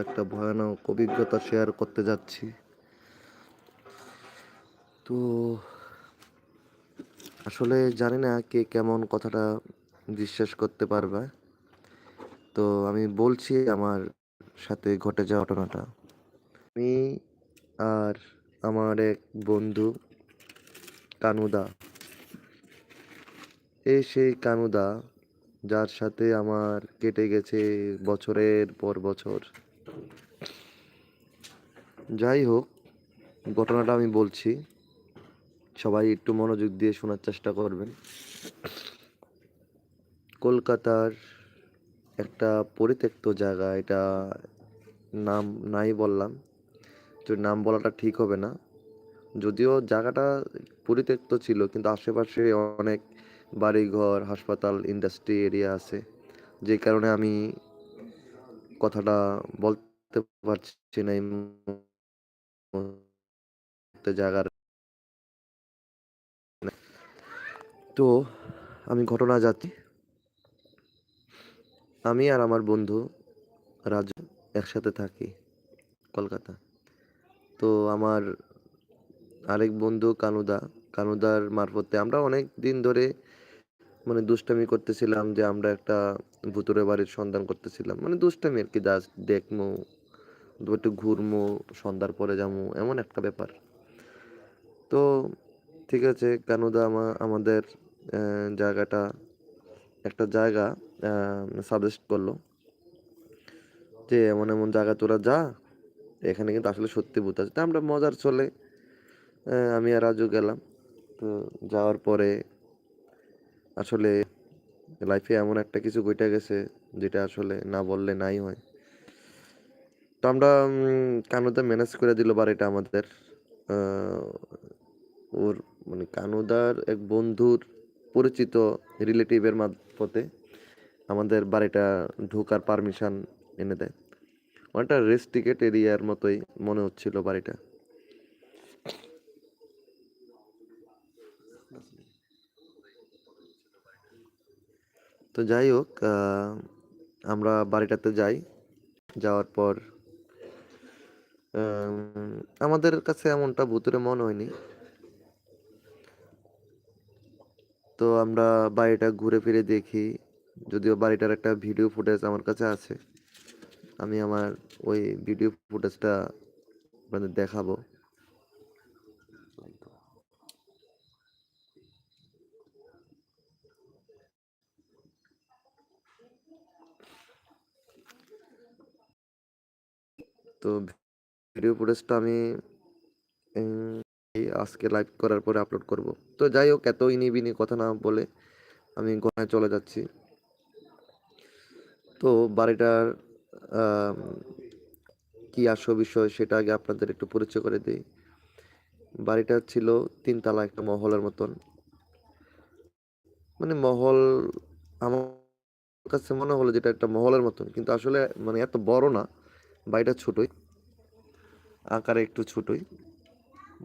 একটা ভয়ানক অভিজ্ঞতা শেয়ার করতে যাচ্ছি। তো, আসলে জানি না কে কেমন কথাটা বিশ্বাস করতে পারবে। তো আমি বলছি আমার সাথে ঘটে যাওয়া ঘটনাটা। আমি আর আমার এক বন্ধু কানুদা। এই সেই কানুদা, যার সাথে আমার কেটে গেছে বছরের পর বছর। যাই হোক, ঘটনাটা আমি বলছি। সবাই একটু মনোযোগ দিয়ে শোনার চেষ্টা করবেন। কলকাতার একটা পরিত্যক্ত জায়গা, এটা নাম নাই বললাম। তো নাম বলাটা ঠিক হবে না, যদিও জায়গাটা পরিত্যক্ত ছিল, কিন্তু আশেপাশে অনেক বাড়িঘর, হাসপাতাল ইন্ডাস্ট্রি এরিয়া আছে। যে কারণে আমি কথাটা বলতে পারছি না জায়গার তো আমি ঘটনা যাচ্ছি আমি আর আমার বন্ধু রাজু একসাথে থাকি কলকাতা। তো আমার আরেক বন্ধু কানুদা, কানুদার মারফতে আমরা অনেক দিন ধরে মানে দুষ্টামি করতেছিলাম যে আমরা একটা ভুতুরে বাড়ির সন্ধান করতেছিলাম। মানে দুষ্টামি আর কি দাস দেখমু। একটু ঘুরমু, সন্ধ্যার পরে যামু, এমন একটা ব্যাপার। তো ঠিক আছে, কানুদা আমা, আমাদের জায়গাটা একটা জায়গা সাজেস্ট করল যে এমন এমন জায়গা তোরা যা, এখানে কিন্তু আসলে সত্যি ভূত আছে। তা আমরা মজার চলে আমি আর রাজু গেলাম। তো যাওয়ার পরে আসলে লাইফে এমন একটা কিছু ঘটে গেছে, যেটা আসলে না বললে নাই হয়। আমরা কানুদা ম্যানেজ করে দিল বাড়িটা আমাদের। ওর মানে কানুদার এক বন্ধুর পরিচিত রিলেটিভের মারফতে আমাদের বাড়িটা ঢোকার পারমিশন এনে দেয়। অনেকটা রেস্ট্রিকেট এরিয়ার মতোই মনে হচ্ছিল বাড়িটা তো যাই হোক আমরা বাড়িটাতে যাই। যাওয়ার পর আমাদের কাছে এমনটা ভুতুরে মনে হয়নি। তো আমরা বাড়িটা ঘুরে ফিরে দেখি, যদিও বাড়িটার একটা ভিডিও ফুটেজ আমার কাছে আছে। আমি আমার ওই ভিডিও ফুটেজটা আপনাদের দেখাবো। তো ভিডিও ফুটেজটা আমি আজকে লাইভ করার পরে আপলোড করব। তো যাই হোক, এত ইনিবিনি কথা না বলে আমি গোনায় চলে যাচ্ছি। তো বাড়িটার কি আসল বিষয় সেটা আগে আপনাদের একটু পরিচয় করে দিই। বাড়িটা ছিল তিনতলা একটা মহলের মতন। মানে মহল আমার কাছে মনে হলো যেটা একটা মহলের মতন, কিন্তু আসলে মানে এত বড় না, বাড়িটা ছোটই। আকারে একটু ছোটই।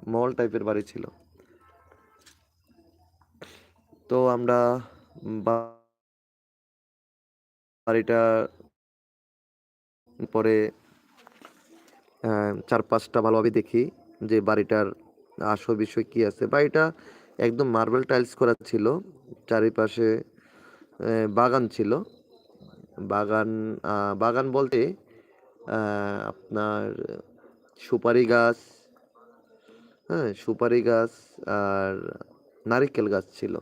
মল টাইপের বাড়ি ছিল। তো আমরা বাড়িটা পরে চার পাঁচটা ভালোভাবে দেখি যে বাড়িটার আসল বিষয় কি আছে। বাড়িটা একদম মার্বেল টাইলস করা ছিল। চারিপাশে বাগান ছিল। বাগান বাগান বলতে আপনার সুপারি গাছ হ্যাঁ সুপারি গাছ আর নারিকেল গাছ ছিল।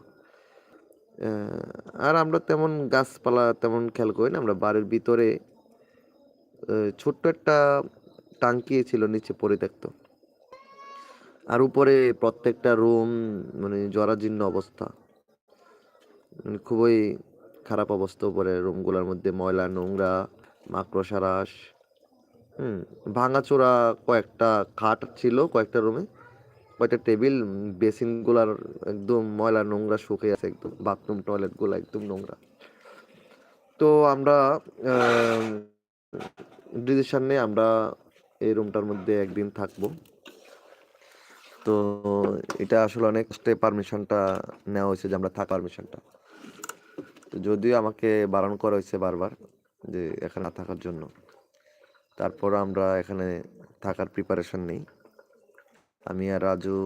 আর আমরা তেমন গাছপালা তেমন খেয়াল করি না, আমরা বাড়ির ভিতরে ছোট্ট একটা টাঙ্কি ছিল নিচে পরিত্যক্ত আর উপরে প্রত্যেকটা রুম মানে জরাজীর্ণ অবস্থা। মানে খুবই খারাপ অবস্থা উপরে রুমগুলোর মধ্যে, ময়লা, নোংরা মাকড়সা রাস হুম, ভাঙাচোরা কয়েকটা খাট ছিল, কয়েকটা রুমে। কয়েকটা টেবিল বেসিনগুলার একদম ময়লা নোংরা শুকিয়ে আছে একদম, বাথরুম টয়লেটগুলো একদম নোংরা। তো আমরা ডিসিশন নিয়ে আমরা এই রুমটার মধ্যে একদিন থাকব। তো এটা আসলে অনেক পারমিশনটা নেওয়া হয়েছে যে আমরা থাকা পারমিশনটা যদিও আমাকে বারণ করা হয়েছে বারবার যে এখানে থাকার জন্য। তারপর আমরা এখানে থাকার প্রিপারেশন নেই। আমি আর রাজু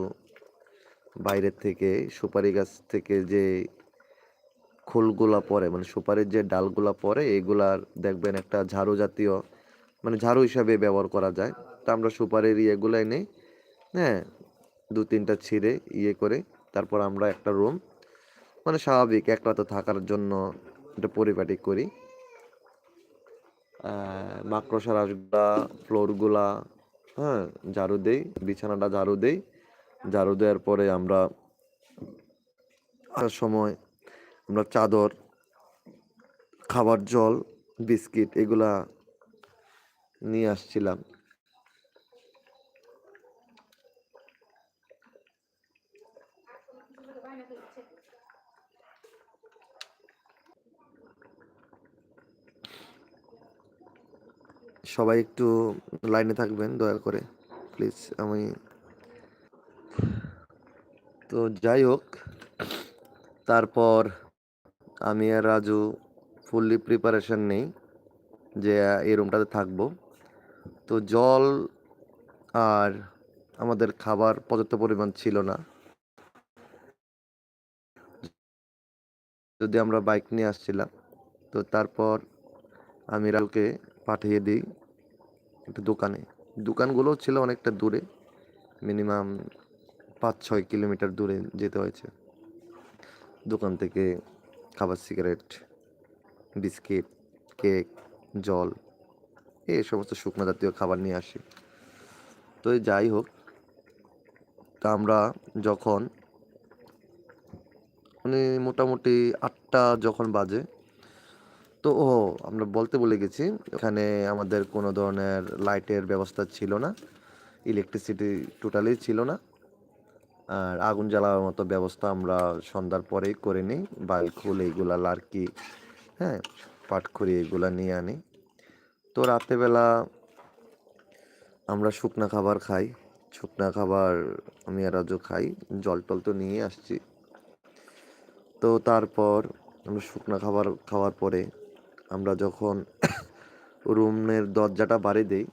বাইরের থেকে, সুপারি গাছ থেকে যে খোলগুলা পড়ে মানে সুপারির যে ডালগুলা পড়ে এগুলার দেখবেন একটা ঝাড়ু জাতীয় মানে ঝাড়ু হিসাবে ব্যবহার করা যায়। তা আমরা সুপারির ইয়েগুলো এনে হ্যাঁ দু তিনটা ছিঁড়ে ইয়ে করে, তারপর আমরা একটা রুম মানে স্বাভাবিক এক তো থাকার জন্য একটা পরিপাটি করি। মাকড়সার রাসগুলা ফ্লোরগুলা হ্যাঁ ঝাড়ু দেই, বিছানাটা ঝাড়ু দেই। ঝাড়ু দেওয়ার পরে আমরা আসার সময় আমরা চাদর, খাবার জল, বিস্কিট এগুলা নিয়ে আসছিলাম। সবাই একটু লাইনে থাকবেন, দয়া করে। প্লিজ, আমি তো যাই হোক, তারপর আমি আর রাজু ফুললি প্রিপারেশন নেই যে এই রুমটাতে থাকব। তো জল আর আমাদের খাবার পর্যাপ্ত পরিমাণ ছিল না। যদি আমরা বাইক নিয়ে আসছিলাম, তো তারপর আমি রাজুকে পাঠিয়ে দিই। একটু দোকানে। দোকানগুলো ছিল অনেকটা দূরে মিনিমাম পাঁচ ছয় কিলোমিটার দূরে যেতে হয়েছে। দোকান থেকে খাবার সিগারেট বিস্কিট কেক জল, এই সমস্ত শুকনো জাতীয় খাবার নিয়ে আসি। তো যাই হোক, তা আমরা যখন মানে মোটামুটি আটটা যখন বাজে তো ও আমরা বলতে বলে গেছি, এখানে আমাদের কোনো ধরনের লাইটের ব্যবস্থা ছিল না ইলেকট্রিসিটি টোটালি ছিল না, আর আগুন জ্বালানোর মতো ব্যবস্থা আমরা সন্ধ্যার পরেই করে নিই বালখুল এইগুলা লার্কি হ্যাঁ পাটখড়ি এগুলা নিয়ে আনি। তো রাত্রেবেলা আমরা শুকনা খাবার খাই, শুকনা খাবার আমি আর রাজু খাই, জল টল তো নিয়ে আসছি। তো তারপর আমরা শুকনা খাবার খাওয়ার পরে আমরা যখন রুমের দরজাটা বাড়ি দেই,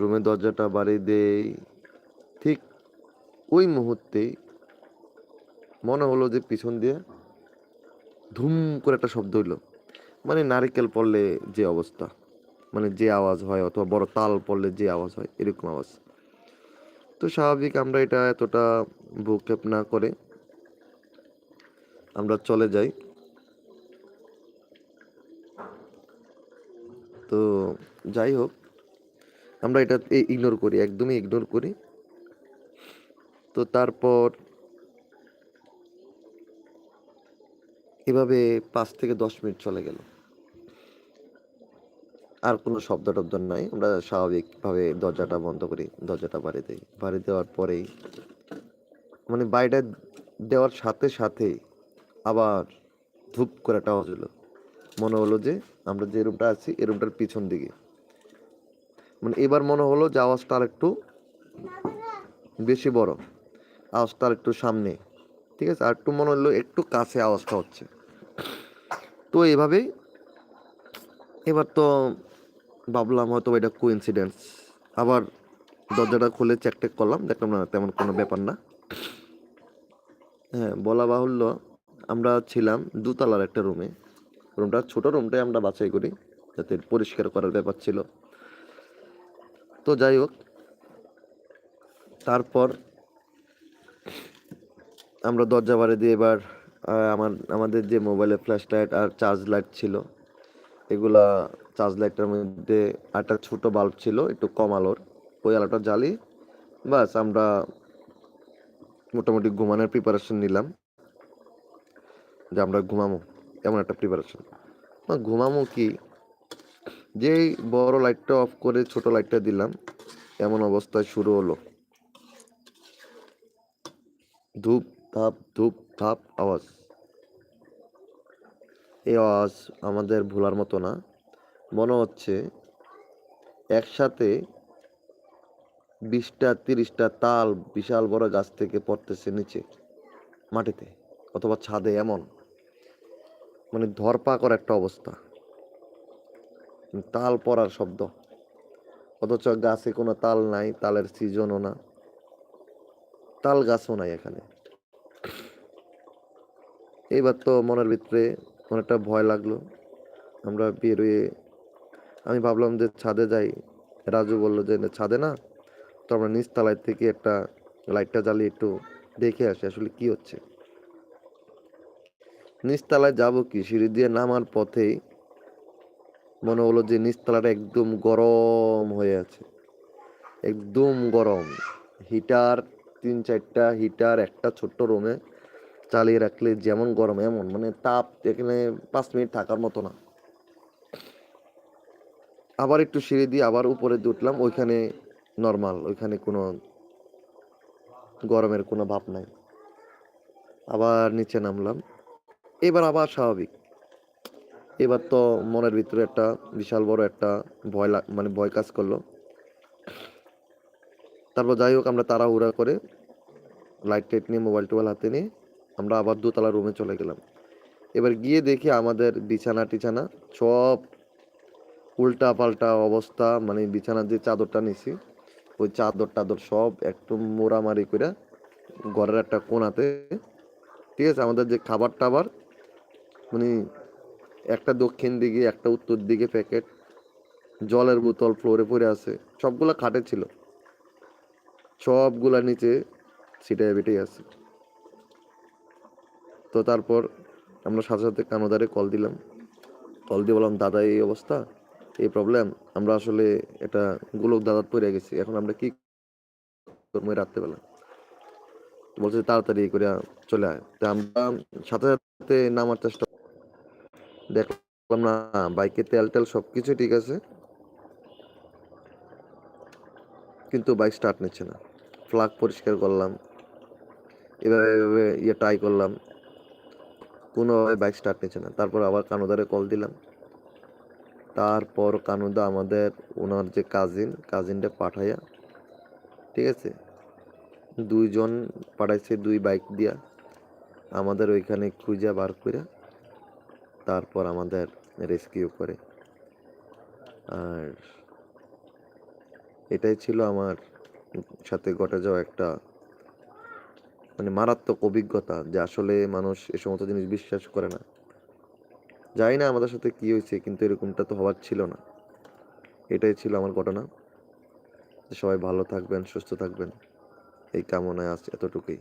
রুমের দরজাটা বাড়ি দেই, ঠিক ওই মুহূর্তে মনে হলো যে পিছন দিয়ে ধুম করে একটা শব্দ হইল। মানে নারিকেল পড়লে যে অবস্থা মানে যে আওয়াজ হয় অথবা বড় তাল পড়লে যে আওয়াজ হয়, এরকম আওয়াজ। তো স্বাভাবিক আমরা এটা এতটা ভূক্ষেপ না করে আমরা চলে যাই। তো যাই হোক, আমরা এটা ইগনোর করি, একদমই ইগনোর করি। তো তারপর এভাবে পাঁচ থেকে দশ মিনিট চলে গেল। আর কোনো শব্দ টব্দ নাই, আমরা স্বাভাবিকভাবে দরজাটা বন্ধ করি, দরজাটা বাড়ি দিই। বাড়ি দেওয়ার পরেই মানে বাড়িটা দেওয়ার সাথে সাথে আবার ধূপ করে একটা হলো। মনে হলো যে আমরা যে রুমটা আছি, এই রুমটার পিছন দিকে। মানে এবার মনে হলো যে আওয়াজটা আর একটু বেশি বড়। আওয়াজটা আর একটু সামনে। ঠিক আছে? আর একটু মনে হলো একটু কাছে আওয়াজটা হচ্ছে। তো এভাবেই এবার তো ভাবলাম হয়তো এটা কোইন্সিডেন্স আবার দরজাটা খুলে চেক টেক করলাম, দেখলাম না, তেমন কোনো ব্যাপার না। হ্যাঁ বলা বাহুল্য আমরা ছিলাম দুতলার একটা রুমে রুমটা, ছোট রুমটাই আমরা বাছাই করি, যাতে পরিষ্কার করার ব্যাপার ছিল। তো যাই হোক, তারপর আমরা দরজা বাড়ি দিয়ে এবার আমার, আমাদের যে মোবাইলে ফ্ল্যাশ লাইট আর চার্জ লাইট ছিল, এগুলা চার্জ লাইটটার মধ্যে একটা ছোট বাল্ব ছিল, একটু কম আলোর। ওই আলোটা জ্বালি বাস আমরা মোটামুটি ঘুমানোর প্রিপারেশন নিলাম, যে আমরা ঘুমামো এমন একটা প্রিপারেশন ঘুমামো কি? যেই বড় লাইটটা অফ করে ছোট লাইটটা দিলাম, এমন অবস্থায় শুরু হলো। ধূপ, ধাপ ধূপ, ধাপ, আওয়াজ। এই আওয়াজ আমাদের ভোলার মতো না। মনে হচ্ছে একসাথে বিশটা, তিরিশটা তাল বিশাল বড় গাছ থেকে পড়তেছে নিচে, মাটিতে, অথবা ছাদে, এমন। মানে ধরপা করা একটা অবস্থা। তাল পড়ার শব্দ। অথচ গাছে কোনো তাল নাই, তালের সিজনও না। তাল গাছও নাই এখানে। এইবার তো মনের ভিতরে অনেকটা ভয় লাগল। আমরা বেরোয়ে আমি ভাবলাম যে ছাদে যাই। রাজু বলল যে ছাদে না। তো আমরা নিচতলায় থেকে একটা লাইটটা জ্বালিয়ে একটু দেখে আসি আসলে কি হচ্ছে। নিচতলায় যাব কি? সিঁড়ি দিয়ে নামার পথেই মনে হলো যে নিচতলাটা একদম গরম হয়ে আছে। একদম গরম। হিটার, তিন চারটা হিটার, একটা ছোট্ট রুমে চালিয়ে রাখলে যেমন গরম, এমন। মানে তাপ এখানে পাঁচ মিনিট থাকার মতো না। আবার একটু সিঁড়ি দিয়ে আবার উপরে উঠলাম, ওইখানে নর্মাল ওইখানে কোনো গরমের কোনো ভাব নাই। আবার নিচে নামলাম। এবার আবার স্বাভাবিক। এবার তো মনের ভিতরে একটা বিশাল বড় একটা ভয় মানে ভয় কাজ করল। তারপর যাই হোক, আমরা তাড়াহুড়া করে লাইট টাইট নিয়ে মোবাইল টোবাইল হাতে নিয়ে আমরা আবার দোতলা রুমে চলে গেলাম। এবার গিয়ে দেখি আমাদের বিছানা টিছানা সব উল্টা পাল্টা অবস্থা মানে বিছানার যে চাদরটা নিছি, ওই চাদর টাদর সব একটু মোড়ামারি করে ঘরের একটা কোনাতে, ঠিক আছে? আমাদের যে খাবার টাবার মানে একটা দক্ষিণ দিকে, একটা উত্তর দিকে প্যাকেট জলের বোতল ফ্লোরে পড়ে আছে। সবগুলা খাটে ছিল। সবগুলা নিচে ছিটায় বেটে আছে। তো তারপর আমরা সাথে সাথে কানোদারে কল দিলাম। কল দিয়ে বললাম, দাদা, এই অবস্থা? এই প্রবলেম আমরা আসলে এটা গোলক দাদাত পড়ে গেছি। এখন আমরা কি করব রাত্রেবেলা? বলছে, তাড়াতাড়ি করে চলে আয়। তা আমরা সাথে সাথে নামার চেষ্টা দেখলাম না বাইকে তেল টেল সব কিছু ঠিক আছে। কিন্তু বাইক স্টার্ট নিচ্ছে না। ফ্লাগ পরিষ্কার করলাম। এভাবে এভাবে ইয়ে ট্রাই করলাম। কোনোভাবে বাইক স্টার্ট নিচ্ছে না। তারপর আবার কানুদারে কল দিলাম। তারপর কানুদা আমাদের ওনার যে কাজিন কাজিনটা পাঠাইয়া ঠিক আছে? দুইজন পাঠাইছে দুই বাইক দিয়া। আমাদের ওইখানে খুঁজা বার করে তারপর আমাদের রেস্কিউ করে। আর এটাই ছিল আমার সাথে ঘটে যাওয়া একটা মানে মারাত্মক অভিজ্ঞতা যে আসলে মানুষ এ সমস্ত জিনিস বিশ্বাস করে না। জানি না আমাদের সাথে কি হয়েছে, কিন্তু এরকমটা তো হওয়ার ছিল না। এটাই ছিল আমার ঘটনা। সবাই ভালো থাকবেন, সুস্থ থাকবেন। এই কামনায় আজ এতটুকুই।